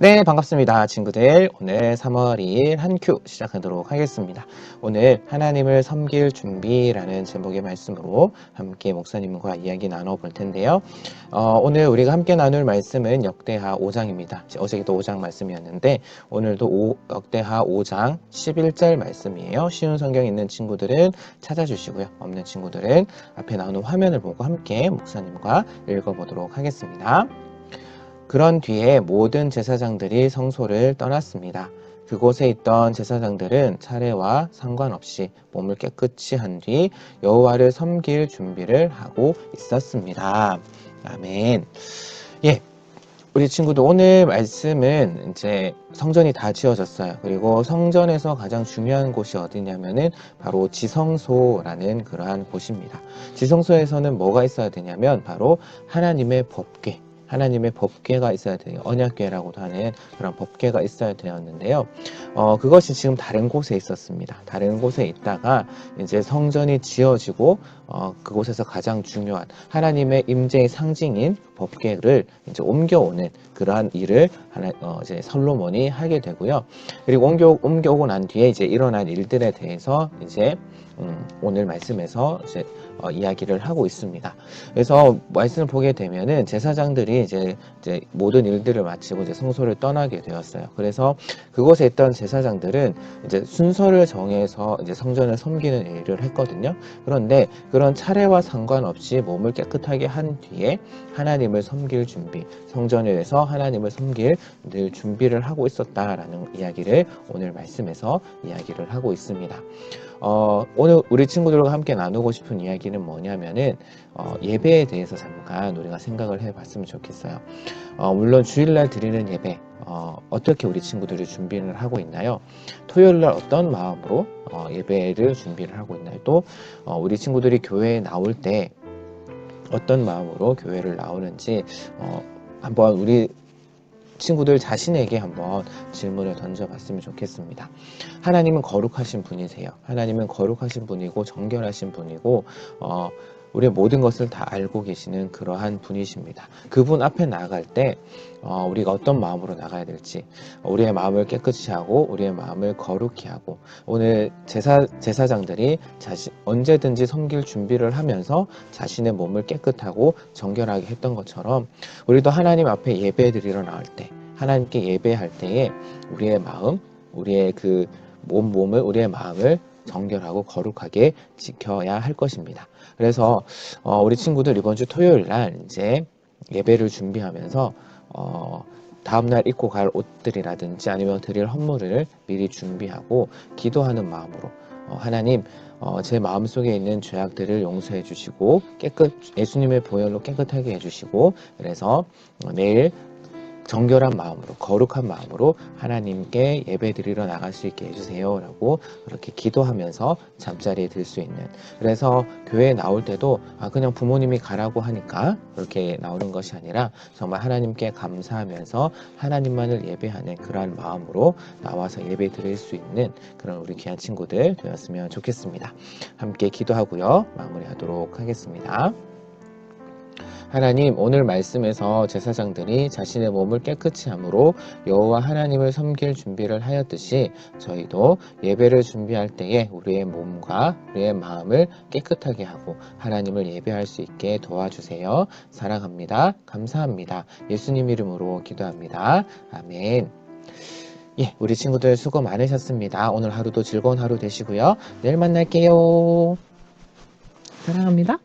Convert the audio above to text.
네, 반갑습니다. 친구들. 오늘 3월 2일 한 큐 시작하도록 하겠습니다. 오늘 하나님을 섬길 준비라는 제목의 말씀으로 함께 목사님과 이야기 나눠볼 텐데요. 어, 오늘 우리가 함께 나눌 말씀은 역대하 5장입니다. 어제도 5장 말씀이었는데 오늘도 오- 역대하 5장 11절 말씀이에요. 쉬운 성경 있는 친구들은 찾아주시고요. 없는 친구들은 앞에 나오는 화면을 보고 함께 목사님과 읽어보도록 하겠습니다. 그런 뒤에 모든 제사장들이 성소를 떠났습니다. 그곳에 있던 제사장들은 차례와 상관없이 몸을 깨끗이 한 뒤 여호와를 섬길 준비를 하고 있었습니다. 아멘. 예. 우리 친구들 오늘 말씀은 이제 성전이 다 지어졌어요. 그리고 성전에서 가장 중요한 곳이 어디냐면은 바로 지성소라는 그러한 곳입니다. 지성소에서는 뭐가 있어야 되냐면 바로 하나님의 법궤, 하나님의 법궤가 있어야 돼요. 언약궤라고도 하는 그런 법궤가 있어야 되었는데요. 어, 그것이 지금 다른 곳에 있었습니다. 다른 곳에 있다가 이제 성전이 지어지고 어, 그곳에서 가장 중요한 하나님의 임재의 상징인 법궤를 이제 옮겨오는 그러한 일을 하나, 어, 이제 솔로몬이 하게 되고요. 그리고 옮겨 옮겨오고 난 뒤에 이제 일어난 일들에 대해서 이제 음, 오늘 말씀에서 이제 어, 이야기를 하고 있습니다. 그래서 말씀을 보게 되면은 제사장들이 이제, 이제 모든 일들을 마치고 이제 성소를 떠나게 되었어요. 그래서 그곳에 있던 제사장들은 이제 순서를 정해서 이제 성전을 섬기는 일을 했거든요. 그런데 그런 차례와 상관없이 몸을 깨끗하게 한 뒤에 하나님을 섬길 준비, 성전에서 하나님을 섬길 늘 준비를 하고 있었다라는 이야기를 오늘 말씀에서 이야기를 하고 있습니다. 어, 오늘 우리 친구들과 함께 나누고 싶은 이야기는 뭐냐면은 어, 예배에 대해서 잠깐 우리가 생각을 해봤으면 좋겠어요. 어, 물론 주일날 드리는 예배 어, 어떻게 우리 친구들이 준비를 하고 있나요? 토요일날 어떤 마음으로 어, 예배를 준비를 하고 있나요? 또 어, 우리 친구들이 교회에 나올 때 어떤 마음으로 교회를 나오는지 어, 한번 우리 친구들 자신에게 한번 질문을 던져봤으면 좋겠습니다. 하나님은 거룩하신 분이세요. 하나님은 거룩하신 분이고 정결하신 분이고 어, 우리의 모든 것을 다 알고 계시는 그러한 분이십니다. 그분 앞에 나아갈 때 어, 우리가 어떤 마음으로 나가야 될지 우리의 마음을 깨끗이 하고 우리의 마음을 거룩히 하고 오늘 제사 제사장들이 자신 언제든지 섬길 준비를 하면서 자신의 몸을 깨끗하고 정결하게 했던 것처럼 우리도 하나님 앞에 예배 드리러 나올 때 하나님께 예배할 때에 우리의 마음 우리의 그 몸 몸을 우리의 마음을 정결하고 거룩하게 지켜야 할 것입니다. 그래서 어, 우리 친구들 이번 주 토요일 날 이제 예배를 준비하면서 어, 다음날 입고 갈 옷들이라든지 아니면 드릴 헌물을 미리 준비하고 기도하는 마음으로 어, 하나님 어, 제 마음속에 있는 죄악들을 용서해 주시고 깨끗 예수님의 보혈로 깨끗하게 해 주시고 그래서 어, 내일 정결한 마음으로 거룩한 마음으로 하나님께 예배 드리러 나갈 수 있게 해주세요 라고 그렇게 기도하면서 잠자리에 들 수 있는. 그래서 교회에 나올 때도 아 그냥 부모님이 가라고 하니까 그렇게 나오는 것이 아니라 정말 하나님께 감사하면서 하나님만을 예배하는 그러한 마음으로 나와서 예배 드릴 수 있는 그런 우리 귀한 친구들 되었으면 좋겠습니다. 함께 기도하고요. 마무리하도록 하겠습니다. 하나님 오늘 말씀에서 제사장들이 자신의 몸을 깨끗이 함으로 여호와 하나님을 섬길 준비를 하였듯이 저희도 예배를 준비할 때에 우리의 몸과 우리의 마음을 깨끗하게 하고 하나님을 예배할 수 있게 도와주세요. 사랑합니다. 감사합니다. 예수님 이름으로 기도합니다. 아멘. 예, 우리 친구들 수고 많으셨습니다. 오늘 하루도 즐거운 하루 되시고요. 내일 만날게요. 사랑합니다.